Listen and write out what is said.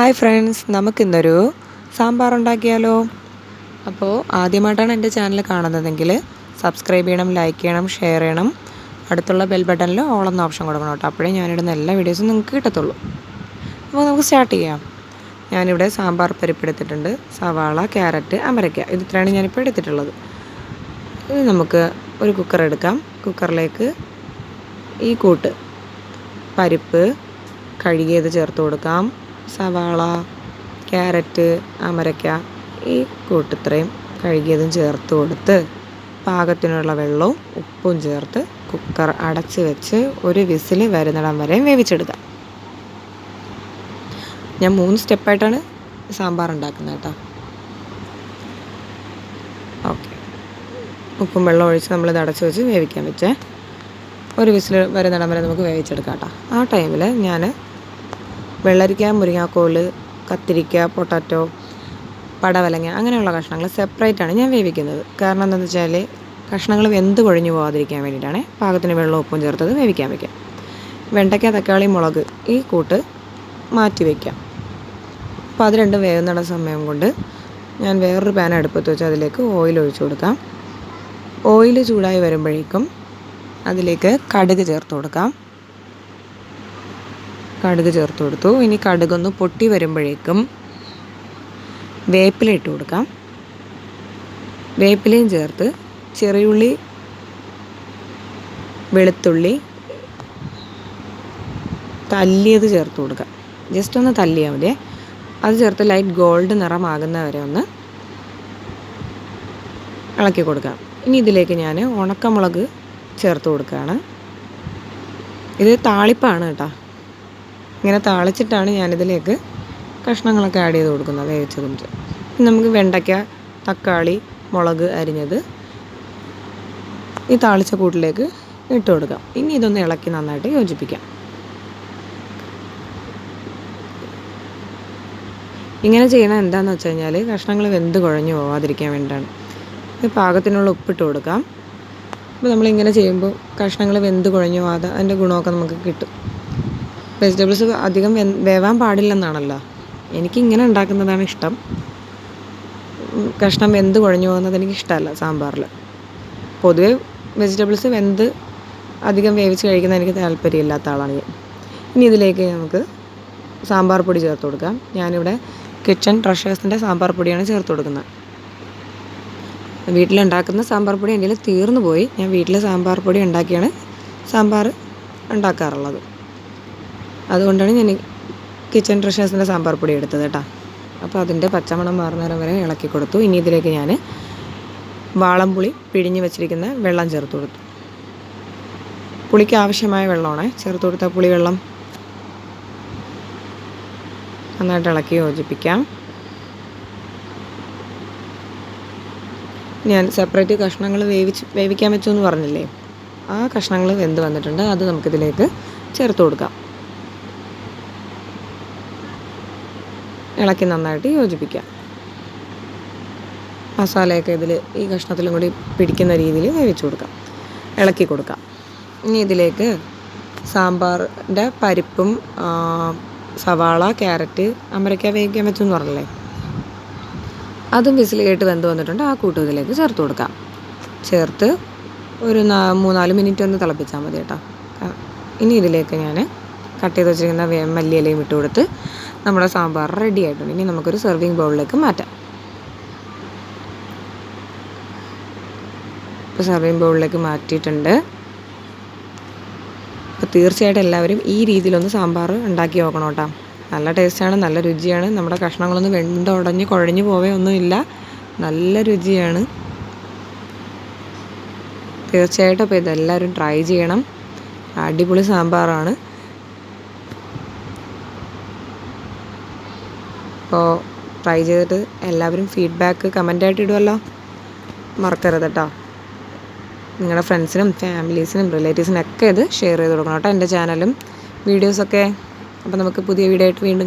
Hi friends നമുക്കിന്നൊരു സാമ്പാർ ഉണ്ടാക്കിയാലോ അപ്പോൾ ആദ്യമായിട്ടാണ് എന്റെ ചാനൽ കാണുന്നതെങ്കിൽ സബ്സ്ക്രൈബ് ചെയ്യണം ലൈക്ക് ചെയ്യണം ഷെയർ ചെയ്യണം. അടുത്തുള്ള ബെൽ ബട്ടണിൽ ഓൾ ഓപ്ഷൻ കൊടുക്കണം കേട്ടോ. അപ്പോഴേ ഞാനിടുന്ന എല്ലാ വീഡിയോസും നിങ്ങൾക്ക് കിട്ടത്തുള്ളൂ. അപ്പോൾ നമുക്ക് സ്റ്റാർട്ട് ചെയ്യാം. ഞാനിവിടെ സാമ്പാർ പരിപ്പ് എടുത്തിട്ടുണ്ട്. സവാള ക്യാരറ്റ് അമരയ്ക്ക. ഇത് ഇത്രയാണ് ഞാനിപ്പോൾ എടുത്തിട്ടുള്ളത്. ഇത് നമുക്ക് ഒരു കുക്കർ എടുക്കാം. കുക്കറിലേക്ക് ഈ കൂട്ട് പരിപ്പ് കഴുകിയത് ചേർത്ത് കൊടുക്കാം. സവാള ക്യാരറ്റ് അമരയ്ക്ക ഈ കൂട്ടിത്രയും കഴുകിയതും ചേർത്ത് കൊടുത്ത് പാകത്തിനുള്ള വെള്ളവും ഉപ്പും ചേർത്ത് കുക്കർ അടച്ച് വെച്ച് ഒരു വിസിൽ വരുന്നിടം വരെ വേവിച്ചെടുക്കാം. ഞാൻ മൂന്ന് സ്റ്റെപ്പായിട്ടാണ് സാമ്പാർ ഉണ്ടാക്കുന്നത് കേട്ടോ. ഓക്കെ. ഉപ്പും വെള്ളം ഒഴിച്ച് നമ്മളിത് അടച്ച് വെച്ച് വേവിക്കാൻ വെച്ചേ. ഒരു വിസിൽ വരുന്നിടം വരെ നമുക്ക് വേവിച്ചെടുക്കാം കേട്ടോ. ആ ടൈമിൽ ഞാൻ വെള്ളരിക്ക മുരിങ്ങാക്കോൾ കത്തിരിക്ക പൊട്ടാറ്റോ പടവലങ്ങ അങ്ങനെയുള്ള കഷ്ണങ്ങൾ സെപ്പറേറ്റാണ് ഞാൻ വേവിക്കുന്നത്. കാരണം എന്താണെന്ന് വെച്ചാൽ കഷ്ണങ്ങൾ വെന്ത് കുഴഞ്ഞു പോകാതിരിക്കാൻ വേണ്ടിയിട്ടാണ് പാകത്തിന് വെള്ളം ഉപ്പും ചേർത്തത് വേവിക്കാൻ വയ്ക്കാം വെണ്ടയ്ക്ക തക്കാളി മുളക് ഈ കൂട്ട് മാറ്റി വയ്ക്കാം അപ്പോൾ അത് രണ്ടും വേവുന്നുള്ള സമയം കൊണ്ട് ഞാൻ വേറൊരു പാൻ അടുപ്പത്ത് വെച്ച് അതിലേക്ക് ഓയിൽ ഒഴിച്ചു കൊടുക്കാം. ഓയിൽ ചൂടായി വരുമ്പോഴേക്കും അതിലേക്ക് കടുക് ചേർത്ത് കൊടുക്കാം. കടുക് ചേർത്ത് കൊടുത്തു. ഇനി കടുകൊന്ന് പൊട്ടി വരുമ്പോഴേക്കും വേപ്പില ഇട്ട് കൊടുക്കാം. വേപ്പിലയും ചേർത്ത് ചെറിയുള്ളി വെളുത്തുള്ളി തല്ലിയത് ചേർത്ത് കൊടുക്കാം. ജസ്റ്റ് ഒന്ന് തല്ലിയാൽ മതി അത് ചേർത്ത് ലൈറ്റ് ഗോൾഡ് നിറമാകുന്ന വരെ ഒന്ന് ഇളക്കി കൊടുക്കാം. ഇനി ഇതിലേക്ക് ഞാൻ ഉണക്കമുളക് ചേർത്ത് കൊടുക്കുകയാണ്. ഇത് താളിപ്പാണ് കേട്ടോ. ഇങ്ങനെ താളിച്ചിട്ടാണ് ഞാനിതിലേക്ക് കഷ്ണങ്ങളൊക്കെ ആഡ് ചെയ്ത് കൊടുക്കുന്നത് വേവിച്ചതും നമുക്ക് വെണ്ടയ്ക്ക തക്കാളി മുളക് അരിഞ്ഞത് ഈ താളിച്ച കൂട്ടിലേക്ക് ഇട്ട് കൊടുക്കാം. ഇനി ഇതൊന്ന് ഇളക്കി നന്നായിട്ട് യോജിപ്പിക്കാം. ഇങ്ങനെ ചെയ്യണം എന്താണെന്ന് വെച്ച് കഴിഞ്ഞാൽ കഷ്ണങ്ങൾ വെന്ത് കുഴഞ്ഞു പോവാതിരിക്കാൻ വേണ്ടിയിട്ടാണ്. ഇത് പാകത്തിനുള്ള ഉപ്പിട്ട് കൊടുക്കാം. അപ്പോൾ നമ്മളിങ്ങനെ ചെയ്യുമ്പോൾ കഷ്ണങ്ങൾ വെന്ത് കുഴഞ്ഞു പോവാതെ അതിന്റെ ഗുണമൊക്കെ നമുക്ക് കിട്ടും. വെജിറ്റബിൾസ് അധികം വേവാൻ പാടില്ലെന്നാണല്ലോ. എനിക്ക് ഇങ്ങനെ ഉണ്ടാക്കുന്നതാണ് ഇഷ്ടം. കഷ്ണം വെന്ത് കുഴഞ്ഞു പോകുന്നത് എനിക്ക് ഇഷ്ടമല്ല സാമ്പാറിൽ പൊതുവേ വെജിറ്റബിൾസ് വെന്ത് അധികം വേവിച്ച് കഴിക്കുന്നത് എനിക്ക് താല്പര്യമില്ലാത്ത ആളാണ് ഇനി ഇതിലേക്ക് നമുക്ക് സാമ്പാർ പൊടി ചേർത്ത് കൊടുക്കാം. ഞാനിവിടെ കിച്ചൺ ട്രഷേഴ്സിന്റെ സാമ്പാർ പൊടിയാണ് ചേർത്ത് കൊടുക്കുന്നത്. വീട്ടിലുണ്ടാക്കുന്ന സാമ്പാർ പൊടി എന്റെ തീർന്നു പോയി. ഞാൻ വീട്ടിൽ സാമ്പാർ പൊടി ഉണ്ടാക്കിയാണ് സാമ്പാർ ഉണ്ടാക്കാറുള്ളത്. അതുകൊണ്ടാണ് ഞാൻ കിച്ചൺ ട്രഷേഴ്സിന്റെ സാമ്പാർ പൊടി എടുത്തത് കേട്ടോ. അപ്പോൾ അതിന്റെ പച്ചമണം മാറുന്നേരം വരെ ഇളക്കി കൊടുത്തു. ഇനി ഇതിലേക്ക് ഞാൻ വാളംപുളി പിഴിഞ്ഞ് വെച്ചിരിക്കുന്ന വെള്ളം ചേർത്ത് കൊടുത്തു. പുളിക്ക് ആവശ്യമായ വെള്ളമാണ്. ചേർത്ത് കൊടുത്ത പുളി വെള്ളം നന്നായിട്ട് ഇളക്കി യോജിപ്പിക്കാം. ഞാൻ സെപ്പറേറ്റ് കഷ്ണങ്ങൾ വേവിച്ച് വേവിക്കാൻ എന്ന് പറഞ്ഞില്ലേ? ആ കഷ്ണങ്ങൾ വെന്ത് വന്നിട്ടുണ്ട്. അത് നമുക്കിതിലേക്ക് ചേർത്ത് കൊടുക്കാം. ഇളക്കി നന്നായിട്ട് യോജിപ്പിക്കാം മസാലയൊക്കെ ഇതിൽ ഈ കഷ്ണത്തിലും കൂടി പിടിക്കുന്ന രീതിയിൽ വേവിച്ച് കൊടുക്കാം. ഇളക്കി കൊടുക്കാം. ഇനി ഇതിലേക്ക് സാമ്പാറിന്റെ പരിപ്പും സവാള ക്യാരറ്റ് അമരയ്ക്ക വേവിക്കാൻ വെച്ചെന്ന് പറഞ്ഞില്ലേ? അതും വിസിൽ കേട്ട് വെന്ത് വന്നിട്ടുണ്ട്. ആ കൂട്ടും ഇതിലേക്ക് ചേർത്ത് കൊടുക്കാം. ചേർത്ത് ഒരു മൂന്നാൽ മിനിറ്റ് ഒന്ന് തിളപ്പിച്ചാൽ മതി കേട്ടോ. ഇനി ഇതിലേക്ക് ഞാൻ കട്ട് ചെയ്ത് വെച്ചിരിക്കുന്ന മല്ലിയിലയും ഇട്ട് കൊടുത്ത് നമ്മുടെ സാമ്പാർ റെഡി ആയിട്ടുണ്ട്. ഇനി നമുക്കൊരു സെർവിങ് ബൗളിലേക്ക് മാറ്റാം. ഇപ്പോൾ സെർവിങ് ബൗളിലേക്ക് മാറ്റിയിട്ടുണ്ട്. അപ്പോൾ തീർച്ചയായിട്ടും എല്ലാവരും ഈ രീതിയിലൊന്ന് സാമ്പാർ ഉണ്ടാക്കി നോക്കണം കേട്ടോ. നല്ല ടേസ്റ്റാണ് നല്ല രുചിയാണ്. നമ്മുടെ കഷ്ണങ്ങളൊന്നും വെണ്ടുടഞ്ഞ് കുഴഞ്ഞു പോവേ ഒന്നുമില്ല. നല്ല രുചിയാണ്. തീർച്ചയായിട്ടും അപ്പോൾ ഇതെല്ലാവരും ട്രൈ ചെയ്യണം. അടിപൊളി സാമ്പാറാണ്. അപ്പോൾ ട്രൈ ചെയ്തിട്ട് എല്ലാവരും ഫീഡ്ബാക്ക് കമന്റായിട്ട് ഇടുമല്ലോ മറക്കരുത് കേട്ടോ നിങ്ങളുടെ ഫ്രണ്ട്സിനും ഫാമിലീസിനും റിലേറ്റീവ്സിനും ഒക്കെ ഇത് ഷെയർ ചെയ്ത് കൊടുക്കണം കേട്ടോ എന്റെ ചാനലും വീഡിയോസൊക്കെ അപ്പോൾ നമുക്ക് പുതിയ വീഡിയോ ആയിട്ട് വീണ്ടും